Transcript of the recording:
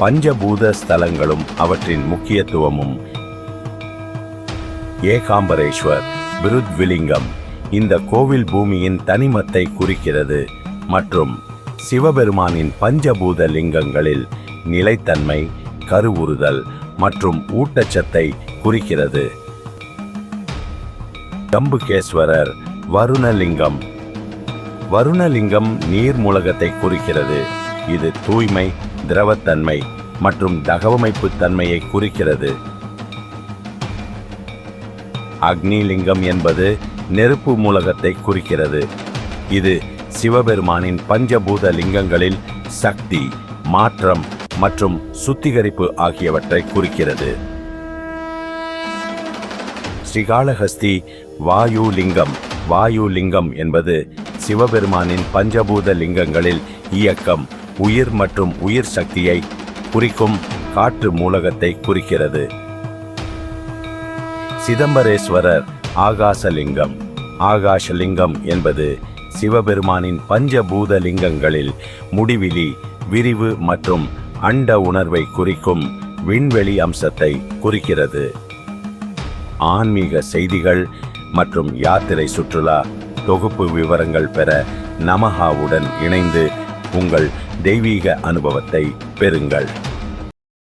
பஞ்சபூத ஸ்தலங்களும் அவற்றின் முக்கியத்துவமும். ஏகாம்பரேஸ்வர் விருத்விலிங்கம் இந்த கோவில் பூமியின் தனிமத்தை குறிக்கிறது மற்றும் சிவபெருமானின் பஞ்சபூத லிங்கங்களில் நிலைத்தன்மை கருவுறுதல் மற்றும் ஊட்டச்சத்தை குறிக்கிறது. கம்புகேஸ்வரர் வருணலிங்கம் வருணலிங்கம் நீர்மூலகத்தை குறிக்கிறது. இது தூய்மை திரவத்தன்மை மற்றும் தகவமைப்பு தன்மையை குறிக்கிறது. அக்னிலிங்கம் என்பது நெருப்பு மூலகத்தை குறிக்கிறது. இது சிவபெருமானின் பஞ்சபூத லிங்கங்களில் சக்தி மாற்றம் மற்றும் சுத்திகரிப்பு ஆகியவற்றை குறிக்கிறது. ஸ்ரீகாளஹஸ்தி வாயு லிங்கம் வாயு லிங்கம் என்பது சிவபெருமானின் பஞ்சபூத லிங்கங்களில் இயக்கம் உயிர் மற்றும் உயிர் சக்தியை குறிக்கும் காற்று மூலகத்தை குறிக்கிறது. சிதம்பரேஸ்வரர் ஆகாசலிங்கம். ஆகாஷலிங்கம் என்பது சிவபெருமானின் பஞ்சபூத லிங்கங்களில் முடிவிலி விரிவு மற்றும் அண்ட உணர்வை குறிக்கும் விண்வெளி அம்சத்தை குறிக்கிறது. ஆன்மீக செய்திகள் மற்றும் யாத்திரை சுற்றுலா தொகுப்பு விவரங்கள் பெற நமஹாவுடன் இணைந்து உங்கள் தெய்வீக அனுபவத்தை பெறுங்கள்.